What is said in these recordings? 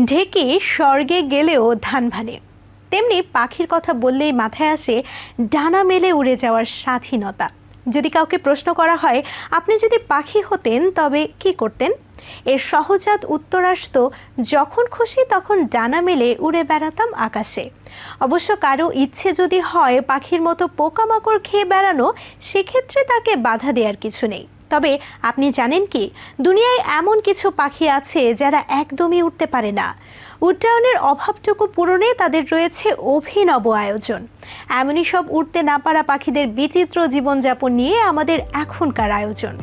ঢেকে স্বর্গে গেলেও ধান ভানে। তেমনি পাখির কথা বললেই মাথায় আসে ডানা মেলে উড়ে যাওয়ার স্বাধীনতা। যদি কাউকে প্রশ্ন করা হয়, আপনি যদি পাখি হতেন, তবে কি করতেন? এর সহজাত উত্তর আসতো, যখন খুশি তখন ডানা মেলে উড়ে বেড়াতাম আকাশে। অবশ্য কারও ইচ্ছে যদি হয় পাখির মতো পোকামাকড় খেয়ে বেড়ানো, সেক্ষেত্রে তাকে বাধা দেওয়ার কিছু নেই। তবে আপনি জানেন কি, দুনিয়ায় এমন কিছু পাখি আছে যারা একদমই উঠতে পারে না। উড্ডয়নের অভাবটুকু পূরণে তাদের রয়েছে অভিনব আয়োজন। এমনই সব উঠতে না পারা পাখিদের বিচিত্র জীবনযাপন নিয়ে আমাদের এখনকার আয়োজন।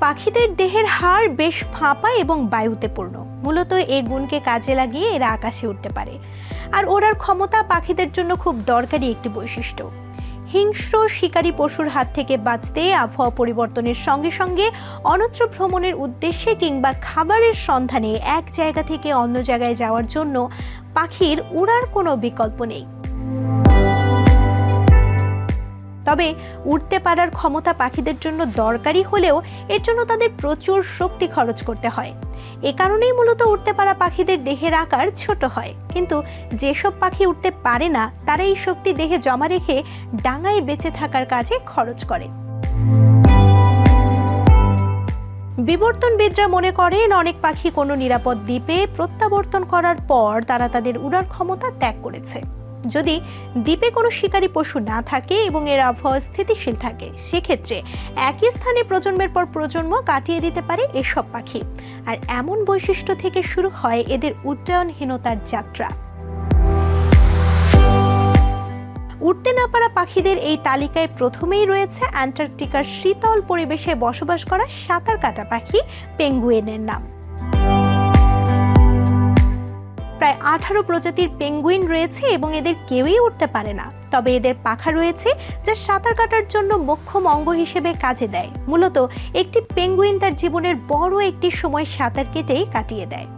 পাখিদের দেহের হাড় বেশ ফাঁপা এবং বায়ুতে পূর্ণ। মূলত এই গুণকে কাজে লাগিয়ে এরা আকাশে উঠতে পারে। আর ওড়ার ক্ষমতা পাখিদের জন্য খুব দরকারি একটি বৈশিষ্ট্য। হিংস্র শিকারী পশুর হাত থেকে বাঁচতে আবহাওয়া পরিবর্তনের সঙ্গে সঙ্গে অনত্র ভ্রমণের উদ্দেশ্যে কিংবা খাবারের সন্ধানে এক জায়গা থেকে অন্য জায়গায় যাওয়ার জন্য পাখির উড়ার কোনো বিকল্প নেই। তবে উড়তে পারার ক্ষমতা পাখিদের জন্য দরকারি হলেও এর জন্য তাদের প্রচুর শক্তি খরচ করতে হয়। এ কারণেই মূলত উড়তে পারা পাখিদের দেহের আকার ছোট হয়। কিন্তু যেসব পাখি উঠতে পারে না, তারা এই শক্তি দেহে জমা রেখে ডাঙায় বেঁচে থাকার কাজে খরচ করে। বিবর্তনবিদরা মনে করেন, অনেক পাখি কোনো নিরাপদ দ্বীপে প্রত্যাবর্তন করার পর তারা তাদের উড়ার ক্ষমতা ত্যাগ করেছে। যদি দ্বীপে কোনো শিকারী পশু না থাকে এবং এর আবহাওয়া স্থিতিশীল থাকে, সেক্ষেত্রে একই স্থানে প্রজন্মের পর প্রজন্ম কাটিয়ে দিতে পারে এসব পাখি। আর এমন বৈশিষ্ট্য থেকে শুরু হয় এদের উড্ডয়নহীনতার যাত্রা। উঠতে না পারা পাখিদের এই তালিকায় প্রথমেই রয়েছে অ্যান্টার্কটিকার শীতল পরিবেশে বসবাস করা সাঁতার কাটা পাখি পেঙ্গুইনের নাম। প্রায় আঠারো প্রজাতির পেঙ্গুইন রয়েছে এবং এদের কেউই উঠতে পারে না। তবে এদের পাখা রয়েছে যা সাঁতার কাটার জন্য মোক্ষম অঙ্গ হিসেবে কাজে দেয়। মূলত একটি পেঙ্গুইন তার জীবনের বড় একটি সময় সাঁতার কেটেই কাটিয়ে দেয়।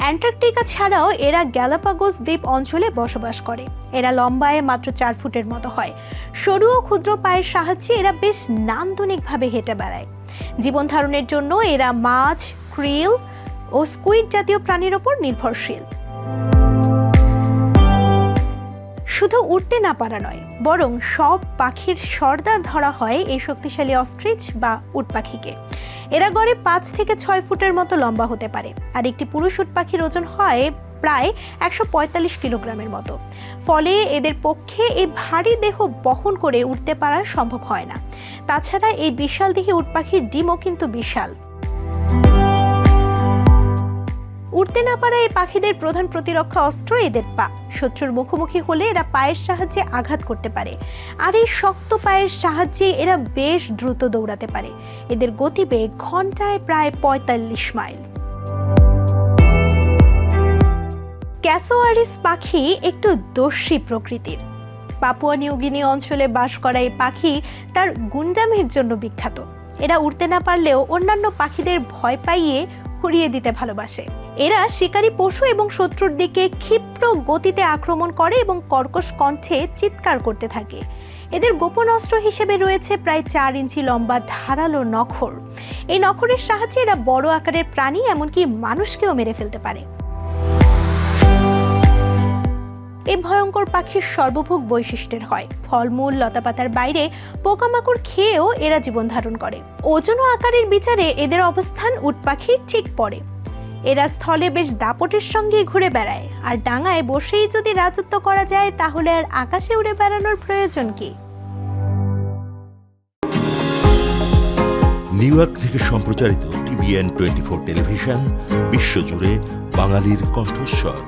অ্যান্টার্কটিকা ছাড়াও এরা গ্যালাপাগোস দ্বীপ অঞ্চলে বসবাস করে। এরা লম্বায় মাত্র চার ফুটের মতো হয়। সরু ও ক্ষুদ্র পায়ের সাহায্যে এরা বেশ নান্দনিকভাবে হেঁটে বেড়ায়। জীবন ধারণের জন্য এরা মাছ, ক্রিল ও স্কুইড জাতীয় প্রাণীর ওপর নির্ভরশীল। শুধু উঠতে না পারা নয়, বরং সব পাখির সর্দার ধরা হয় এই শক্তিশালী অস্ট্রিচ বা উট পাখিকে। এরা গড়ে পাঁচ থেকে ছয় ফুটের মতো লম্বা হতে পারে, আর একটি পুরুষ উট পাখির ওজন হয় প্রায় একশো পঁয়তাল্লিশ কিলোগ্রামের মতো। ফলে এদের পক্ষে এই ভারী দেহ বহন করে উঠতে পারা সম্ভব হয় না। তাছাড়া এই বিশাল দেহে উট পাখির ডিমও কিন্তু বিশাল। উঠতে না পারা এই পাখিদের প্রধান প্রতিরক্ষা অস্ত্র এদের পা। শত্রুর মুখোমুখি হলে এরা পায়ের সাহায্যে আঘাত করতে পারে। আর এই শক্ত পায়ের সাহায্যে এরা বেশ দ্রুত দৌড়াতে পারে। এদের গতিবেগ ঘন্টায় প্রায় পঁয়তাল্লিশ মাইল। ক্যাসোয়ারিস পাখি একটু দস্যি প্রকৃতির। পাপুয়া নিউগিনি অঞ্চলে বাস করা এই পাখি তার গুন্ডামের জন্য বিখ্যাত। এরা উড়তে না পারলেও অন্যান্য পাখিদের ভয় পাইয়ে উড়িয়ে দিতে ভালোবাসে। এরা শিকারী পশু এবং শত্রুর দিকে ক্ষিপ্র গতিতে আক্রমণ করে এবং কর্কশ কণ্ঠে চিৎকার করতে থাকে। এদের গোপন অস্ত্র হিসেবে রয়েছে প্রায় চার ইঞ্চি লম্বা ধারালো নখর। এই নখরের সাহায্যে এরা বড় আকারের প্রাণী, এমনকি মানুষকেও মেরে ফেলতে পারে। এই ভয়ঙ্কর পাখির সর্বভোগ বৈশিষ্ট্যের হয়। ফলমূল, লতাপাতার বাইরে পোকামাকড় খেয়েও এরা জীবন ধারণ করে। ওজন ও আকারের বিচারে এদের অবস্থান উট পাখির ঠিক পড়ে এরা স্থলে বেশ দাপটের সঙ্গে ঘুরে বেড়ায়। আর ডাঙায় বসেই যদি রাজত্ব করা যায়, তাহলে আর আকাশে উড়ে বেড়ানোর প্রয়োজন কি? নিউ ইয়র্ক থেকে সম্প্রচারিত টিভিএন টোয়েন্টি ফোর টেলিভিশন, বিশ্বজুড়ে বাঙালির কণ্ঠস্বর।